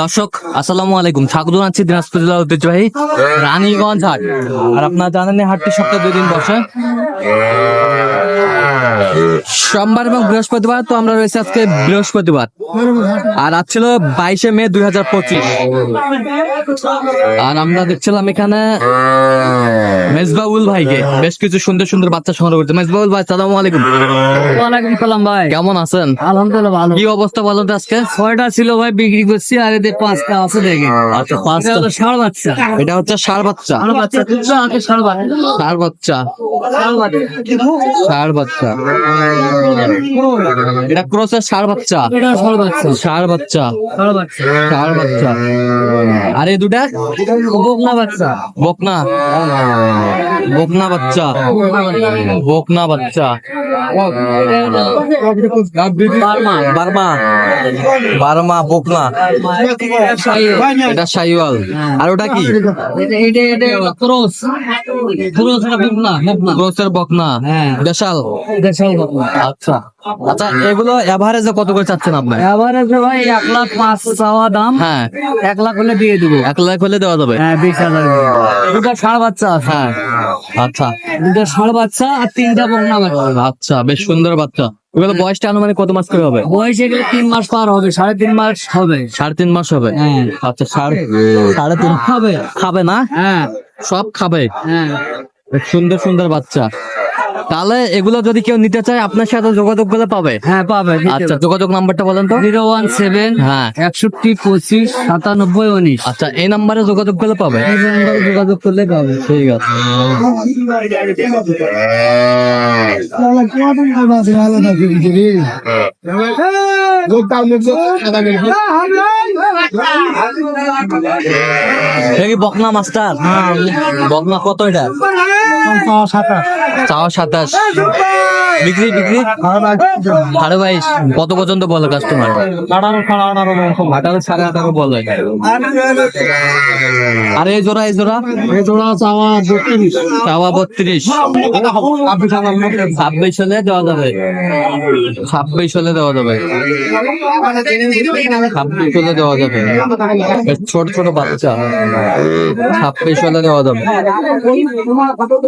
দর্শক আসসালামু আলাইকুম। ঠাকুর জানাচ্ছি দিনাজপুর জেলার ঐতিহ্যবাহী রানীগঞ্জ হাট। আর আপনারা জানেন হাটটি সপ্তাহে দুই দিন বসে। সোমবার এবং বৃহস্পতিবার তো আমরা রয়েছে আজকে বৃহস্পতিবার। আর আজ ছিল বাইশে মে দুই হাজার পঁচিশ। আর আমরা দেখছিলাম এখানে মেজবাউল ভাইকে। বেশ কিছু সুন্দর সুন্দর বাচ্চা সংগ্রহ করছে। মেজবাউল ভাই সালাম আলাইকুম। ওয়ালাইকুম সালাম ভাই। কেমন আছেন? আলহামদুলিল্লাহ ভালো। কি অবস্থা? বলো তো আজকে ছয়টা ছিল ভাই বিক্রি করছি আর এদের পাঁচটা আছে দেখে আচ্ছা পাঁচটা হলো ষাঁড় বাচ্চা এটা হচ্ছে ষাড় বাচ্চা ষাঁড় বাচ্চা ষাড় বাচ্চা ষাড় বাচ্চা এটা ক্রসের ষাড় বাচ্চা ষাড় বাচ্চা বাচ্চা ষাড় বাচ্চা আর এই দুটা বকনা বাচ্চা বকনা বকনা বাচ্চা বকনা বাচ্চা বার্মা বার্মা বার্মা পোকলা এটা সাইওয়াল আর ওটা কি ক্রসের বকনা হ্যাঁ বকনা আচ্ছা আচ্ছা এগুলো এভারেজে কত করে চাচ্ছেন আপনার আছে ভাই এক লাখ পাঁচ চাওয়া দাম। হ্যাঁ। এক লাখ হলে দিয়ে দিবো। এক লাখ হলে দেওয়া যাবে? হ্যাঁ বিশ হাজার দুটা ষাঁড় বাচ্চা হ্যাঁ। আচ্ছা। দুটা ষাঁড় বাচ্চা আর তিনটা বাচ্চা। আচ্ছা বেশ সুন্দর বাচ্চা। এগুলো বয়সটা আনুমানিক কত মাস করে হবে? বয়স এগুলো তিন মাস পার হবে সাড়ে তিন মাস হবে। সাড়ে তিন মাস হবে? হ্যাঁ। আচ্ছা সাড়ে সাড়ে তিন হবে খাবে না? হ্যাঁ। সব খাবে? হ্যাঁ। সুন্দর সুন্দর বাচ্চা। তাহলে এগুলো যদি কেউ নিতে চায় আপনার সাথে যোগাযোগ করে পাবে? হ্যাঁ পাবে আচ্ছা যোগাযোগ নাম্বারটা বলেন তো। জিরো ওয়ান সেভেন হ্যাঁ। একষট্টি পঁচিশ সাতানব্বই উনিশ। আচ্ছা এই নাম্বারে যোগাযোগ করলে পাবে? এই নম্বরে যোগাযোগ করলে পাবে। ঠিক আছে। এটা কি বকনা মাস্টার? বকনা কত এটা? চাও সাতাশ। বিক্রি বাইশ। কত পর্যন্ত বলে কাস্টমার আঠারো সাড়ে আঠারো বলে আর এই জোড়া এই জোড়া? জোড়া চাওয়া বত্রিশ। চাওয়া বত্রিশ। ছাব্বিশ হলে দেওয়া যাবে। ছাব্বিশ হলে দেওয়া যাবে। ছাব্বিশ হলে দেওয়া যাবে। ছোট ছোট বাচ্চা। ছাব্বিশ হলে দেওয়া যাবে।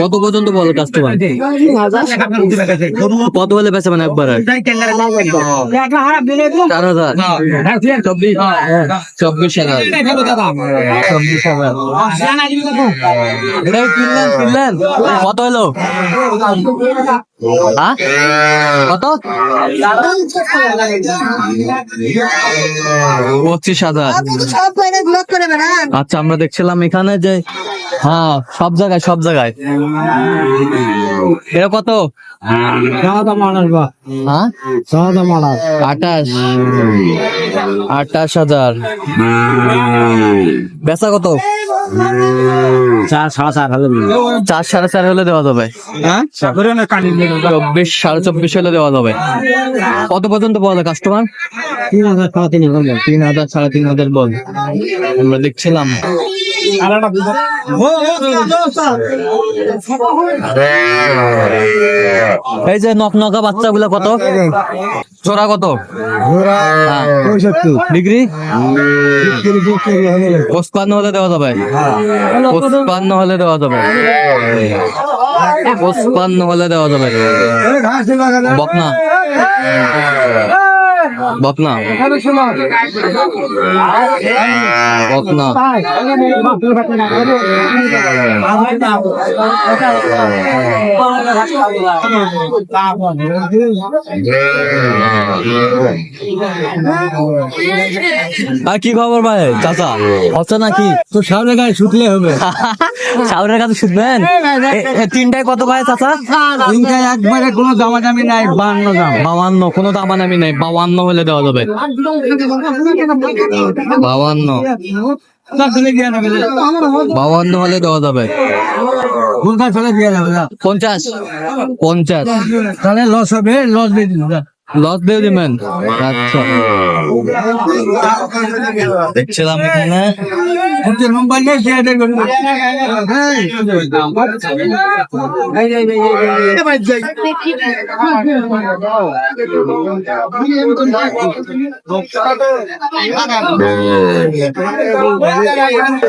কত পর্যন্ত বলো কাস্টমার কত হলে বেচাবেন একবার? চার হাজার। চব্বিশ। চব্বিশ হাজার। চব্বিশ হাজার। এটা কিনলেন কিনলেন? কত হলো? হ্যাঁ? কত? পঁচিশ হাজার। আচ্ছা আমরা দেখছিলাম এখানে যে হ্যাঁ সব জায়গায় সব জায়গায়। এটা কত? হ্যাঁ? আঠাশ। আঠাশ হাজার। বেচা কত? চার সাড়ে চার হলে চার সাড়ে চার হলে দেওয়া যাবে। চব্বিশ সাড়ে চব্বিশ হলে দেওয়া যাবে। কত পর্যন্ত বলে কাস্টমার তিন হাজার সাড়ে তিন হাজার তিন হাজার সাড়ে তিন হাজার বল। আমরা দেখছিলাম। এই যে নক নকা বাচ্চাগুলো কত জোড়া কত হ্যাঁ। ডিগ্রি পঁচপান্ন হলে দেওয়া যাবে পঁচপান্ন হলে দেওয়া যাবে পঁচপান্ন হলে দেওয়া যাবে বকনা আর কি খবর ভাই চাচা? হচ্ছে নাকি? তো সামনে গায়ে শুকলে হবে। সাউরের কাছে শুনবেন তিনটায় কত ভাই চাচা? তিনটায় একবারে কোনো দামাদামি নাই বান্ন দাম। বাউান্ন কোনো দামানামি নাই বাউান্ন হলে দেওয়া যাবে। বাউান্ন বাউান্ন হলে দেওয়া যাবে। পঞ্চাশ। পঞ্চাশ। তাহলে লস হবে লস দিয়ে দিন লস দিয়ে দিবেন আচ্ছা দেখছিলাম এখানে।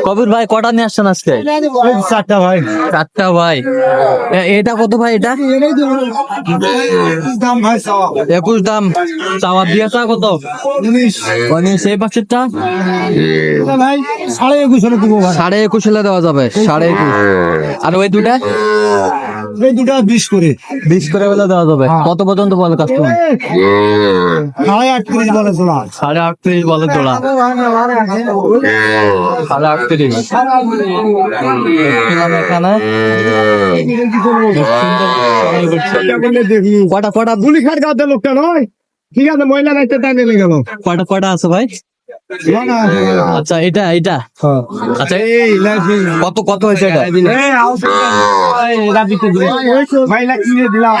কবির ভাই কটা নিয়ে আসছেন আজকে? চারটা ভাই। চারটা ভাই। এটা কত ভাই এটা? দাম ভাই চাওয়া একুশ দাম। চাওয়া দিয়ে চা কত? মানে সেই পাশেরটা ভাই সাড়ে একুশ হলে দেবো সাড়ে একুশ হলে দেওয়া যাবে সাড়ে একুশ। আর ওই দুটা? এই দুটা বিশ করে। বিশ করে দেওয়া যাবে। কত পর্যন্ত বলে কাস্টমার সাড়ে আটত্রিশ বলে সাড়ে আটত্রিশ বলে সাড়ে আটত্রিশ। দেখছিলাম এখানে? কটা কটা? গুলি খাট গাতে লোকটা নয়। ঠিক আছে মহিলা রাখতে তাই গেল। কটা কটা আছে ভাই? আচ্ছা এটা এটা। আচ্ছা কত কত হয়েছে এটা? কিনে দিলাম।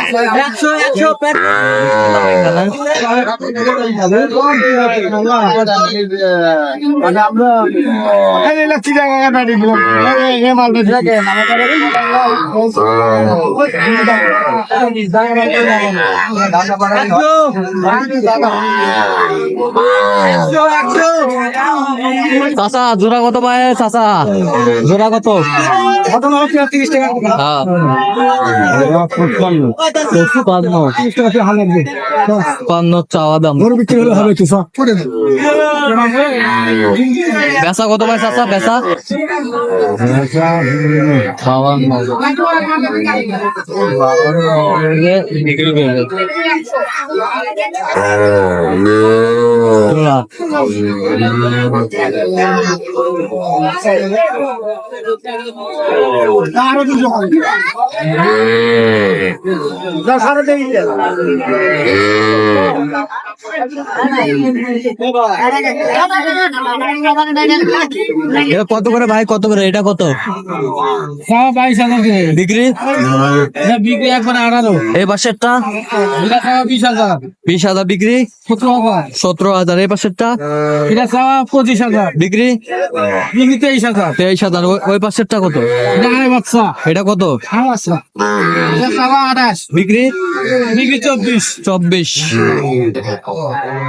চাচা, জোড়া কত পায় চাচা? জোড়া কত? হ্যাঁ। পান্ন চাওয়া দাম। বেচা কত পায় চাচা বাবান্ন কত করে ভাই? কত করে? এটা কত? বাইশ হাজার বিক্রি? বিক্রি একবার আঠারো। এই চাওয়া বিশ হাজার। বিশ হাজার বিক্রি? সতেরো হাজার। সতেরো হাজার এই পাশেরটা? এটা চাওয়া পঁচিশ হাজার। বিক্রি? বিক্রি তেইশ হাজার। তেইশ হাজার ওই- পাশেরটা কত? এটা বাচ্চা। এটা কত? বিক্রি? বিক্রি চব্বিশ। চব্বিশ।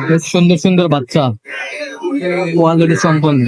বেশ সুন্দর সুন্দর বাচ্চা। কোয়ালিটি সম্পন্ন।